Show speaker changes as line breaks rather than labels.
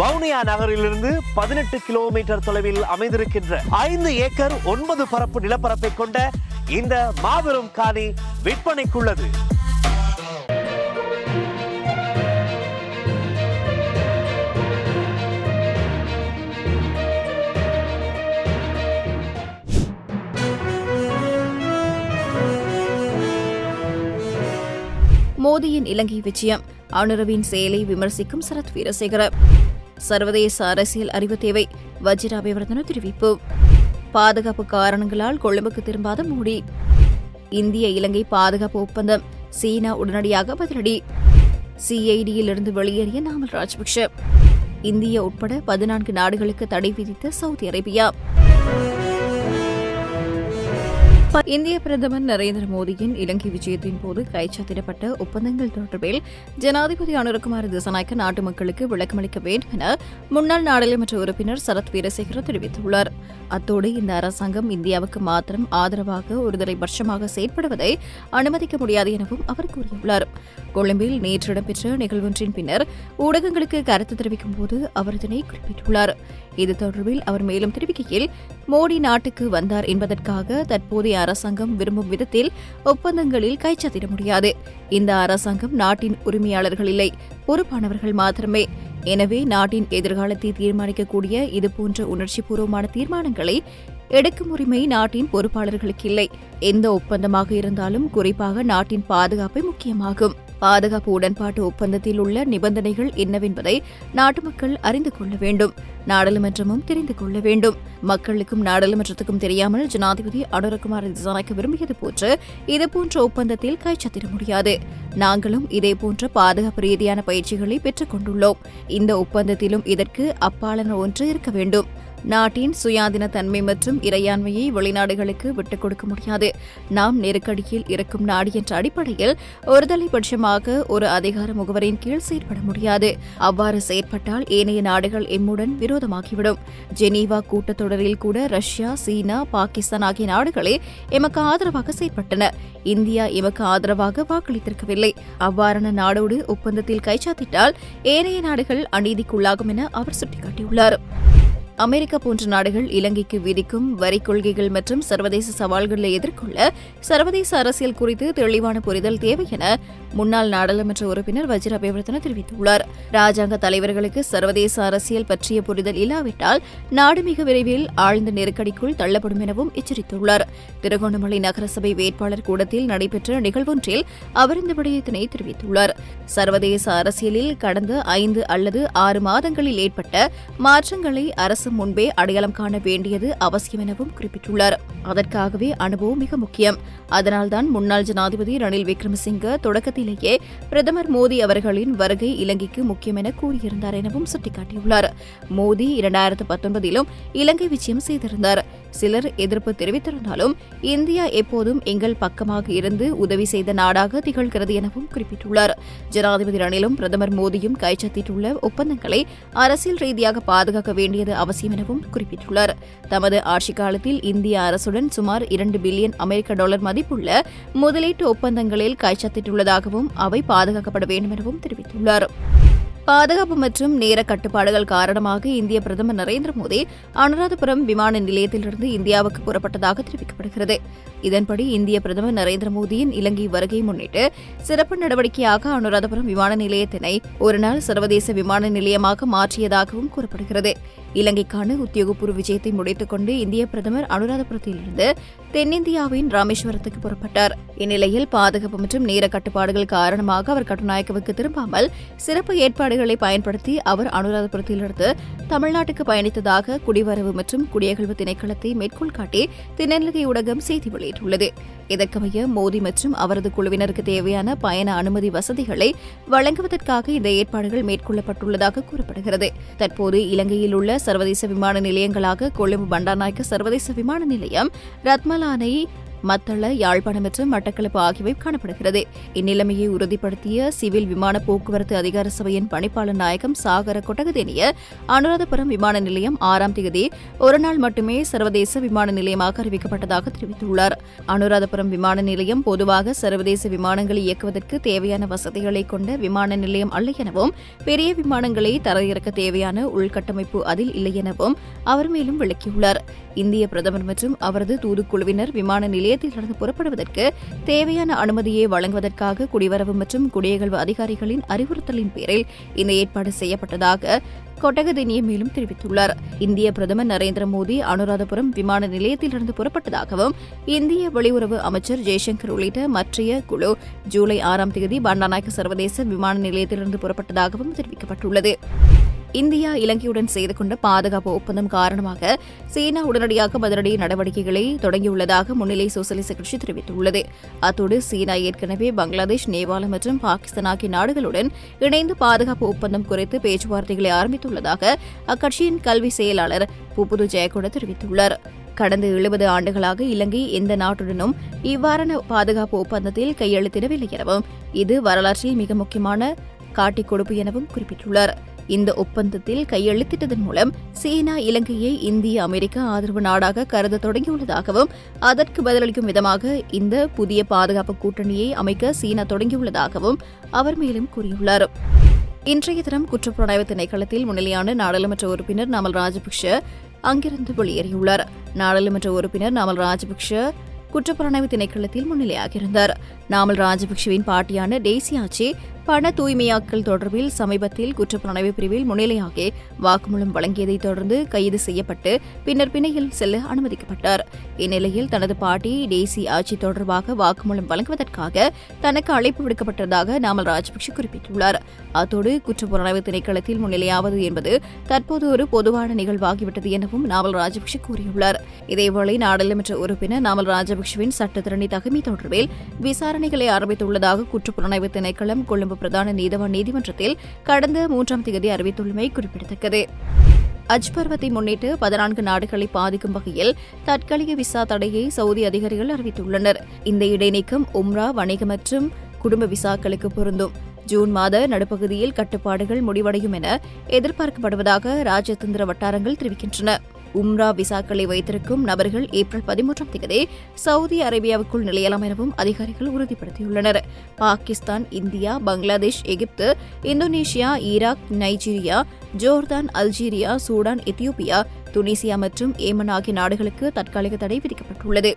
வவுனியா நகரிலிருந்து பதினெட்டு கிலோமீட்டர் தொலைவில் அமைந்திருக்கின்ற ஐந்து ஏக்கர் ஒன்பது பரப்பு நிலப்பரப்பை கொண்ட இந்த மாபெரும் காணி விற்பனைக்குள்ளது.
மோடியின் இலங்கை விஜயம். அனுரவின் செயலை விமர்சிக்கும் சரத் வீரசேகர சர்வதேச அரசியல் அறிவு தேவை. வஜிராபிவர்தன தெரிவிப்பு. பாதுகாப்பு காரணங்களால் கொழும்புக்கு திரும்பாத மோடி. இந்திய இலங்கை பாதுகாப்பு ஒப்பந்தம். சீனா உடனடியாக பதிலடி. சிஐடியிலிருந்து வெளியேறிய நாமல் ராஜபக்ஷ. இந்திய உட்பட பதினான்கு நாடுகளுக்கு தடை விதித்த சவுதி அரேபியா. இந்திய பிரதமர் நரேந்திர மோடியின் இலங்கை விஜயத்தின் போது கைச்சாத்திடப்பட்ட ஒப்பந்தங்கள் தொடர்பில் ஜனாதிபதி அனுரகுமார் திசநாயக்க நாட்டு மக்களுக்கு விளக்கமளிக்க வேண்டும் என முன்னாள் நாடாளுமன்ற உறுப்பினர் சரத் வீரசேகர தெரிவித்துள்ளார். அத்தோடு இந்த அரசாங்கம் இந்தியாவுக்கு மாத்திரம் ஆதரவாக ஒருதலை பட்சமாக செயற்படுவதை அனுமதிக்க முடியாது எனவும் அவர் கூறியுள்ளார். கொழும்பில் நேற்று இடம்பெற்ற நிகழ்வொன்றின் பின்னர் ஊடகங்களுக்கு கருத்து தெரிவிக்கும் போது அவர் இதனை குறிப்பிட்டுள்ளார். இது தொடர்பில் அவர் மேலும் தெரிவிக்கையில் மோடி நாட்டுக்கு வந்தார் என்பதற்காக தற்போதைய அரசாங்கம் விரும்பும் விதத்தில் ஒப்பந்தங்களில் கைச்சத்திட முடியாது. இந்த அரசாங்கம் நாட்டின் உரிமையாளர்கள் இல்லை பொறுப்பானவர்கள் மாத்திரமே. எனவே நாட்டின் எதிர்காலத்தை தீர்மானிக்கக்கூடிய இதுபோன்ற உணர்ச்சிபூர்வமான தீர்மானங்களை எடுக்கும் உரிமை நாட்டின் பொறுப்பாளர்களுக்கு இல்லை. எந்த ஒப்பந்தமாக இருந்தாலும் குறிப்பாக நாட்டின் பாதுகாப்பை முக்கியமாகும். பாதுகாப்பு உடன்பாட்டு ஒப்பந்தத்தில் உள்ள நிபந்தனைகள் என்னவென்பதை நாட்டு மக்கள் அறிந்து கொள்ள வேண்டும். நாடாளுமன்றமும் தெரிந்து கொள்ள வேண்டும். மக்களுக்கும் நாடாளுமன்றத்துக்கும் தெரியாமல் ஜனாதிபதி அனுரகுமார் திசாநாயக்க விரும்பியது போன்று இதுபோன்ற ஒப்பந்தத்தில் கைச்சத்திட முடியாது. நாங்களும் இதேபோன்ற பாதுகாப்பு ரீதியான பயிற்சிகளை பெற்றுக் கொண்டுள்ளோம். இந்த ஒப்பந்தத்திலும் இதற்கு அப்பாலன ஒன்று இருக்க வேண்டும். நாட்டின் சுயாதீன தன்மை மற்றும் இறையாண்மையை வெளிநாடுகளுக்கு விட்டுக் கொடுக்க முடியாது. நாம் நெருக்கடியில் இருக்கும் நாடு என்ற அடிப்படையில் ஒருதலைபட்சமாக ஒரு அதிகார முகவரின் கீழ் செயற்பட முடியாது. அவ்வாறு செயற்பட்டால் ஏனைய நாடுகள் எம்முடன் விரோதமாகிவிடும். ஜெனீவா கூட்டத்தொடரில் கூட ரஷ்யா சீனா பாகிஸ்தான் ஆகிய நாடுகளே எமக்கு ஆதரவாக செயற்பட்டன. இந்தியா எமக்கு ஆதரவாக வாக்களித்திருக்கவில்லை. அவ்வாறான நாடோடு ஒப்பந்தத்தில் கைச்சாத்திட்டால் ஏனைய நாடுகள் அநீதிக்குள்ளாகும் என அவர் சுட்டிக்காட்டியுள்ளார். அமெரிக்கா போன்ற நாடுகள் இலங்கைக்கு விதிக்கும் வரி கொள்கைகள் மற்றும் சர்வதேச சவால்களை எதிர்கொள்ள சர்வதேச அரசியல் குறித்து தெளிவான புரிதல் தேவை என முன்னாள் நாடாளுமன்ற உறுப்பினர் வஜிர அபிவர்த்தன தெரிவித்துள்ளார். ராஜாங்க தலைவர்களுக்கு சர்வதேச அரசியல் பற்றிய புரிதல் இல்லாவிட்டால் நாடு மிக விரைவில் ஆழ்ந்த நெருக்கடிக்குள் தள்ளப்படும் எனவும் எச்சரித்துள்ளார். திருகோணமலை நகரசபை வேட்பாளர் கூடத்தில் நடைபெற்ற நிகழ்வொன்றில் அவர் இந்த விடயத்தினை தெரிவித்துள்ளார். சர்வதேச அரசியலில் கடந்த ஐந்து அல்லது ஆறு மாதங்களில் ஏற்பட்ட மாற்றங்களை அரசு முன்பே அடையாளம் காண வேண்டியது அவசியம் எனவும் குறிப்பிட்டுள்ளார். அதற்காகவே அனுபவம் மிக முக்கியம். அதனால்தான் முன்னாள் ஜனாதிபதி ரணில் விக்ரமசிங்க தொடக்கத்திலேயே பிரதமர் மோடி அவர்களின் வருகை இலங்கைக்கு முக்கியம் என கூறியிருந்தார் எனவும் சுட்டிக்காட்டியுள்ளார். மோடி இரண்டாயிரத்து பத்தொன்பதிலும் இலங்கை விஜயம் செய்திருந்தார். சிலர் எதிர்ப்பு தெரிவித்திருந்தாலும் இந்தியா எப்போதும் எங்கள் பக்கமாக இருந்து உதவி செய்த நாடாக திகழ்கிறது எனவும் குறிப்பிட்டுள்ளார். ஜனாதிபதி ரணிலும் பிரதமர் மோடியும் கைச்சத்திட்டுள்ள ஒப்பந்தங்களை அரசியல் ரீதியாக பாதுகாக்க வேண்டியது அவசியம் எனவும் குறிப்பிட்டுள்ளார். தமது ஆட்சிக் காலத்தில் இந்திய அரசுடன் சுமார் இரண்டு பில்லியன் அமெரிக்க டாலர் மதிப்புள்ள முதலீட்டு ஒப்பந்தங்களில் கைச்சத்திட்டுள்ளதாகவும் அவை பாதுகாக்கப்பட வேண்டும் எனவும் தெரிவித்துள்ளார். பாதுகாப்பு மற்றும் நேர கட்டுப்பாடுகள் காரணமாக இந்திய பிரதமர் நரேந்திர மோடி அனுராதபுரம் விமான நிலையத்திலிருந்து இந்தியாவுக்கு புறப்பட்டதாக தெரிவிக்கப்படுகிறது. இதன்படி இந்திய பிரதமர் நரேந்திர மோடியின் இலங்கை வருகையை முன்னிட்டு சிறப்பு நடவடிக்கையாக அனுராதபுரம் விமான நிலையத்தினை ஒருநாள் சர்வதேச விமான நிலையமாக மாற்றியதாகவும் கூறப்படுகிறது. இலங்கைக்கான உத்தியோகபூர்வ விஜயத்தை முடித்துக் கொண்டு இந்திய பிரதமர் அனுராதபுரத்திலிருந்து தென்னிந்தியாவின் ராமேஸ்வரத்துக்கு புறப்பட்டார். இந்நிலையில் பாதுகாப்பு மற்றும் நேர கட்டுப்பாடுகள் காரணமாக அவர் கட்டுநாயக்கவுக்கு திரும்பாமல் சிறப்பு ஏற்பாடுகளை பயன்படுத்தி அவர் அனுராதபுரத்திலிருந்து தமிழ்நாட்டுக்கு பயணித்ததாக குடிவரவு மற்றும் குடியகழ்வு திணைக்களத்தை மேற்கோள் காட்டி தினநிலை ஊடகம் செய்தி வெளியிட்டுள்ளது. இதற்கமைய மோடி மற்றும் அவரது குழுவினருக்கு தேவையான பயண அனுமதி வசதிகளை வழங்குவதற்காக இந்த ஏற்பாடுகள் மேற்கொள்ளப்பட்டுள்ளதாக கூறப்படுகிறது. தற்போது இலங்கையில் உள்ள சர்வதேச விமான நிலையங்களாக கொழும்பு பண்டாநாயக்க சர்வதேச விமான நிலையம் ரத்மலானை மத்தள யாழ்ப்பாணம் மற்றும் மட்டக்களப்பு ஆகியவை காணப்படுகிறது. இந்நிலைமையை உறுதிப்படுத்திய சிவில் விமான போக்குவரத்து அதிகார சபையின் பணிப்பாளர் நாயகம் சாகர கொட்டகதேனிய அனுராதபுரம் விமான நிலையம் ஆறாம் தேதி ஒருநாள் மட்டுமே சர்வதேச விமான நிலையமாக அறிவிக்கப்பட்டதாக தெரிவித்துள்ளார். அனுராதபுரம் விமான நிலையம் பொதுவாக சர்வதேச விமானங்களை இயக்குவதற்கு தேவையான வசதிகளை கொண்ட விமான நிலையம் அல்ல எனவும் பெரிய விமானங்களை தரையிறக்க தேவையான உள்கட்டமைப்பு அதில் இல்லை எனவும் அவர் மேலும் விளக்கியுள்ளார். இந்திய பிரதமர் மற்றும் அவரது தூதுக்குழுவினர் விமான நிலையத்திலிருந்து புறப்படுவதற்கு தேவையான அனுமதியை வழங்குவதற்காக குடிவரவு மற்றும் குடியகல்வு அதிகாரிகளின் அறிவுறுத்தலின் பேரில் இந்த ஏற்பாடு செய்யப்பட்டதாக கொட்டகதினிய மேலும் தெரிவித்துள்ளார். இந்திய பிரதமர் நரேந்திர மோடி அனுராதபுரம் விமான நிலையத்திலிருந்து புறப்பட்டதாகவும் இந்திய வெளியுறவு அமைச்சர் ஜெய்சங்கர் உள்ளிட்ட மற்றைய குழு ஜூலை ஆறாம் தேதி பண்டாநாயக்க சர்வதேச விமான நிலையத்திலிருந்து புறப்பட்டதாகவும் தெரிவிக்கப்பட்டுள்ளது. இந்தியா இலங்கையுடன் செய்து கொண்ட பாதுகாப்பு ஒப்பந்தம் காரணமாக சீனா உடனடியாக பதிலடி நடவடிக்கைகளை தொடங்கியுள்ளதாக முன்னிலை சோசலிச கட்சி தெரிவித்துள்ளது. அத்தோடு சீனா ஏற்கனவே பங்களாதேஷ் நேபாளம் மற்றும் பாகிஸ்தான் ஆகிய நாடுகளுடன் இணைந்து பாதுகாப்பு ஒப்பந்தம் குறித்து பேச்சுவார்த்தைகளை ஆரம்பித்துள்ளதாக அக்கட்சியின் கல்வி செயலாளர் புபுது ஜெயகொட தெரிவித்துள்ளார். கடந்த எழுபது ஆண்டுகளாக இலங்கை எந்த நாட்டுடனும் இவ்வாறான பாதுகாப்பு ஒப்பந்தத்தில் கையெழுத்திடவில்லை எனவும் இது வரலாற்றில் மிக முக்கியமான காட்டிக் கொடுப்பு எனவும் குறிப்பிட்டுள்ளார். இந்த ஒப்பந்தத்தில் கையெழுத்திட்டதன் மூலம் சீனா இலங்கையை இந்திய அமெரிக்க ஆதரவு நாடாக கருத தொடங்கியுள்ளதாகவும் அதற்கு பதிலளிக்கும் விதமாக இந்த புதிய பாதுகாப்பு கூட்டணியை அமைக்க சீனா தொடங்கியுள்ளதாகவும் அவர் மேலும் கூறியுள்ளார். இன்றைய தினம் குற்றப்புலனாய்வு திணைக்களத்தில் முன்னிலையான நாடாளுமன்ற உறுப்பினர் நாமல் ராஜபக்ஷ அங்கிருந்து வெளியேறியுள்ளார். நாடாளுமன்ற உறுப்பினர் நாமல் ராஜபக்ஷ குற்றப்புலனாய்வு திணைக்களத்தில் முன்னிலையாகியிருந்தார். நாமல் ராஜபக்ஷவின் பாட்டியான டெய்சி ஆச்சி பண தூய்மையாக்கல் தொடர்பில் சமீபத்தில் குற்றப்புலனாய்வு பிரிவில் முன்னிலையாகி வாக்குமூலம் வழங்கியதை தொடர்ந்து கைது செய்யப்பட்டு பின்னர் பிணையில் செல்ல அனுமதிக்கப்பட்டார். இந்நிலையில் தனது பாட்டி டேசி ஆட்சி தொடர்பாக வாக்குமூலம் வழங்குவதற்காக தனக்கு அழைப்பு விடுக்கப்பட்டதாக நாமல் ராஜபக்ஷ குறிப்பிட்டுள்ளார். அத்தோடு குற்றப்புலனாய்வு திணைக்களத்தில் முன்னிலையாவது என்பது தற்போது ஒரு பொதுவான நிகழ்வாகிவிட்டது எனவும் நாமல் ராஜபக்ஷ கூறியுள்ளார். இதேவேளை நாடாளுமன்ற உறுப்பினர் நாமல் ராஜபக்ஷவின் சட்டத்திரணி தகுமை தொடர்பில் விசாரணைகளை ஆரம்பித்துள்ளதாக குற்றப்புலனாய்வு திணைக்களம் கொழும்பு பிரதான நீதவான் நீதிமன்றத்தில் கடந்த மூன்றாம் தேதி அறிவித்துள்ளமை குறிப்பிடத்தக்கது. அஜ் பருவத்தை முன்னிட்டு பதினான்கு நாடுகளை பாதிக்கும் வகையில் தற்காலிக விசா தடையை சவுதி அதிகாரிகள் அறிவித்துள்ளனர். இந்த இடைநீக்கம் உம்ரா வணிக மற்றும் குடும்ப விசாக்களுக்கு பொருந்தும். ஜூன் மாத நடுப்பகுதியில் கட்டுப்பாடுகள் முடிவடையும் என எதிர்பார்க்கப்படுவதாக ராஜதந்திர வட்டாரங்கள் தெரிவிக்கின்றன. உம்ரா விசாக்களை வைத்திருக்கும் நபர்கள் ஏப்ரல் பதிமூன்றாம் தேதி சவுதி அரேபியாவுக்குள் நிலையலாம் எனவும் அதிகாரிகள் உறுதிப்படுத்தியுள்ளனர். Pakistan India Bangladesh Egypt Indonesia Iraq Nigeria Jordan Algeria Sudan Ethiopia Tunisia மற்றும் ஏமன் ஆகிய நாடுகளுக்கு தற்காலிக தடை விதிக்கப்பட்டுள்ளது.